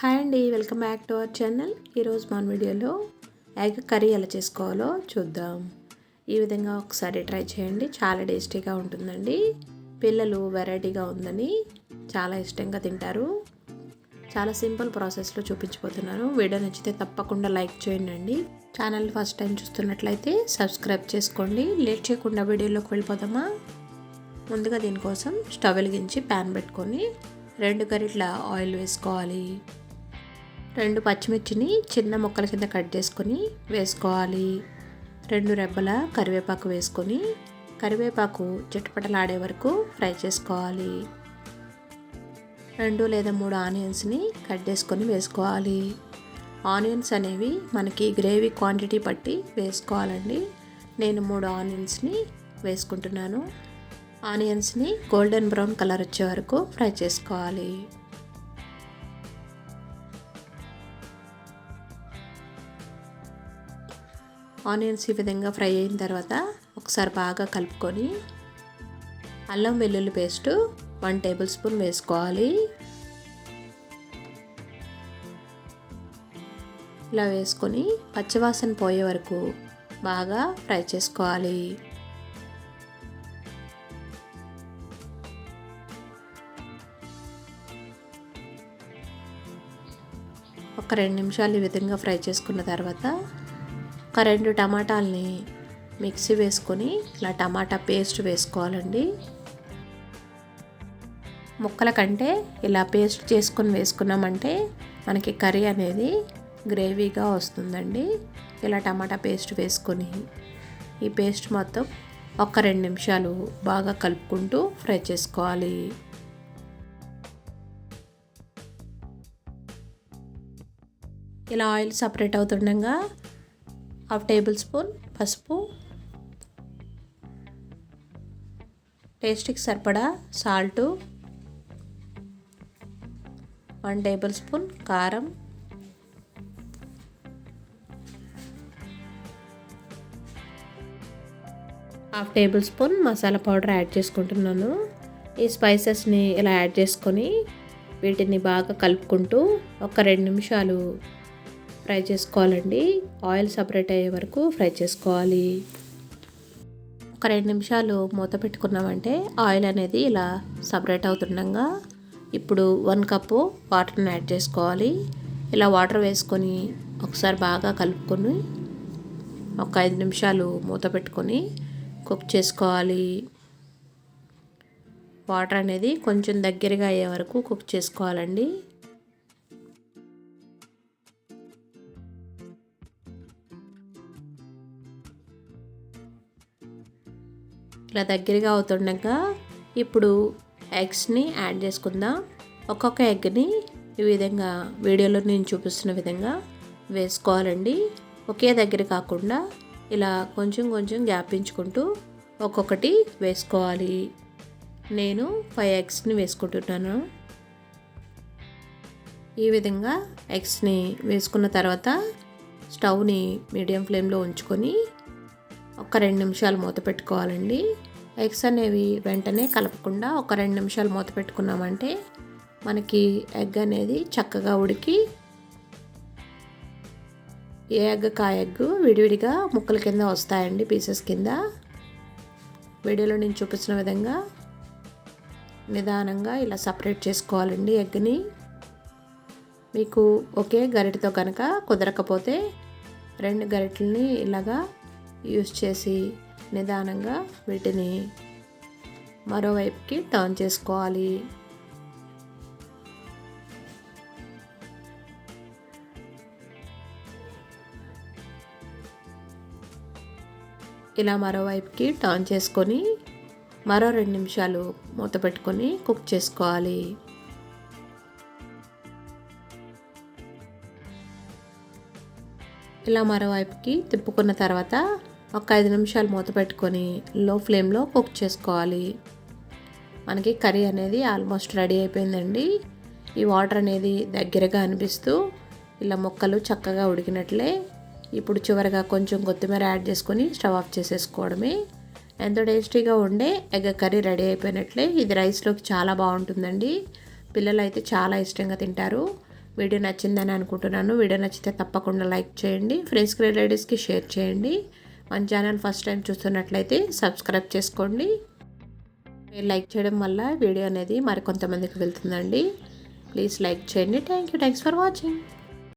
Hi అండి welcome back to our channel. ఈరోజు మన వీడియోలో ఎగ్ కర్రీ ఎలా చేసుకోవాలో చూద్దాం. ఈ విధంగా ఒకసారి ట్రై చేయండి. చాలా టేస్టీగా ఉంటుందండి. పిల్లలు వెరైటీగా ఉందని చాలా ఇష్టంగా తింటారు. చాలా సింపుల్ ప్రాసెస్లో చూపించిపోతున్నాను వీడియో నచ్చితే తప్పకుండా లైక్ చేయండి ఛానల్ ఫస్ట్ టైం చూస్తున్నట్లయితే సబ్స్క్రైబ్ చేసుకోండి. లేట్ చేయకుండా వీడియోలోకి వెళ్ళిపోదామా? ముందుగా దీనికోసం స్టవ్ వెలిగించి ప్యాన్ పెట్టుకొని రెండు గరిట్ల ఆయిల్ వేసుకోవాలి. రెండు పచ్చిమిర్చిని చిన్న ముక్కల కింద కట్ చేసుకొని వేసుకోవాలి. రెండు రెబ్బల కరివేపాకు వేసుకొని కరివేపాకు చిట్టపటలాడే వరకు ఫ్రై చేసుకోవాలి. రెండు లేదా మూడు ఆనియన్స్ని కట్ చేసుకొని వేసుకోవాలి. ఆనియన్స్ అనేవి మనకి గ్రేవీ క్వాంటిటీ బట్టి వేసుకోవాలండి. నేను మూడు ఆనియన్స్ని వేసుకుంటున్నాను. ఆనియన్స్ని గోల్డెన్ బ్రౌన్ కలర్ వచ్చే వరకు ఫ్రై చేసుకోవాలి. ఆనియన్స్ ఈ విధంగా ఫ్రై అయిన తర్వాత ఒకసారి బాగా కలుపుకొని అల్లం వెల్లుల్లి పేస్టు వన్ టేబుల్ స్పూన్ వేసుకోవాలి. ఇలా వేసుకొని పచ్చివాసన పోయే వరకు బాగా ఫ్రై చేసుకోవాలి. ఒక రెండు నిమిషాలు ఈ విధంగా ఫ్రై చేసుకున్న తర్వాత ఒక రెండు టమాటాలని మిక్సీ వేసుకొని ఇలా టమాటా పేస్ట్ వేసుకోవాలండి. ముక్కల కంటే ఇలా పేస్ట్ చేసుకొని వేసుకున్నామంటే మనకి కర్రీ అనేది గ్రేవీగా వస్తుందండి. ఇలా టమాటా పేస్ట్ వేసుకొని ఈ పేస్ట్ మొత్తం ఒక రెండు నిమిషాలు బాగా కలుపుకుంటూ ఫ్రై చేసుకోవాలి. ఇలా ఆయిల్ సపరేట్ అవుతుండగా హాఫ్ టేబుల్ స్పూన్ పసుపు. టేస్ట్కి సరిపడా సాల్టు. వన్ టేబుల్ స్పూన్ కారం. Half tablespoon masala powder add చేసుకుంటున్నాను. ఈ స్పైసెస్ని ఇలా యాడ్ చేసుకొని వీటిని బాగా కలుపుకుంటూ ఒక రెండు నిమిషాలు ఫ్రై చేసుకోవాలండి. ఆయిల్ సపరేట్ అయ్యే వరకు ఫ్రై చేసుకోవాలి. ఒక రెండు నిమిషాలు మూత పెట్టుకున్నామంటే ఆయిల్ అనేది ఇలా సపరేట్ అవుతుండగా ఇప్పుడు వన్ కప్పు వాటర్ని యాడ్ చేసుకోవాలి. ఇలా వాటర్ వేసుకొని ఒకసారి బాగా కలుపుకొని ఒక ఐదు నిమిషాలు మూత పెట్టుకొని కుక్ చేసుకోవాలి. వాటర్ అనేది కొంచెం దగ్గరగా అయ్యే వరకు కుక్ చేసుకోవాలండి. ఇలా దగ్గరగా అవుతుండగా ఇప్పుడు ఎగ్స్ని యాడ్ చేసుకుందాం. ఒక్కొక్క ఎగ్ని ఈ విధంగా వీడియోలో నేను చూపిస్తున్న విధంగా వేసుకోవాలండి. ఒకే దగ్గర కాకుండా ఇలా కొంచెం కొంచెం గ్యాప్ ఇచ్చుకుంటూ ఒక్కొక్కటి వేసుకోవాలి. నేను ఫైవ్ ఎగ్స్ని వేసుకుంటున్నాను. ఈ విధంగా ఎగ్స్ని వేసుకున్న తర్వాత స్టవ్ని మీడియం ఫ్లేమ్లో ఉంచుకొని ఒక రెండు నిమిషాలు మూత పెట్టుకోవాలండి. ఎగ్స్ అనేవి వెంటనే కలపకుండా ఒక రెండు నిమిషాలు మూత పెట్టుకున్నామంటే మనకి ఎగ్ అనేది చక్కగా ఉడికి ఏ ఎగ్ కా ఎగ్ విడివిడిగా ముక్కల కింద వస్తాయండి పీసెస్ కింద. వీడియోలో నేను చూపించిన విధంగా నిదానంగా ఇలా సపరేట్ చేసుకోవాలండి ఎగ్ని. మీకు ఒకే గరిటతో కనుక కుదరకపోతే రెండు గరిటల్ని ఇలాగా యూస్ చేసి నిదానంగా వీటిని మరోవైపుకి టర్న్ చేసుకోవాలి. ఇలా మరోవైపుకి టర్న్ చేసుకొని మరో రెండు నిమిషాలు మూత పెట్టుకొని కుక్ చేసుకోవాలి. ఇలా మరోవైపుకి తిప్పుకున్న తర్వాత ఒక ఐదు నిమిషాలు మూత పెట్టుకొని లో ఫ్లేమ్లో కుక్ చేసుకోవాలి. మనకి కర్రీ అనేది ఆల్మోస్ట్ రెడీ అయిపోయిందండి. ఈ వాటర్ అనేది దగ్గరగా అనిపిస్తూ ఇలా ముక్కలు చక్కగా ఉడికినట్లే ఇప్పుడు చివరిగా కొంచెం కొత్తిమీర యాడ్ చేసుకొని స్టవ్ ఆఫ్ చేసేసుకోవడమే. ఎంతో టేస్టీగా ఉండే ఎగ్ కర్రీ రెడీ అయిపోయినట్లే. ఇది రైస్లోకి చాలా బాగుంటుందండి. పిల్లలు అయితే చాలా ఇష్టంగా తింటారు. వీడియో నచ్చిందని అనుకుంటున్నాను. వీడియో నచ్చితే తప్పకుండా లైక్ చేయండి. ఫ్రెండ్స్కి రిలేటివ్స్కి షేర్ చేయండి. మన ఛానల్ ఫస్ట్ టైం చూస్తున్నట్లయితే సబ్స్క్రైబ్ చేసుకోండి. మీరు లైక్ చేయడం వల్ల వీడియో అనేది మరికొంతమందికి వెళ్తుందండి. ప్లీజ్ లైక్ చేయండి. Thank you thanks for watching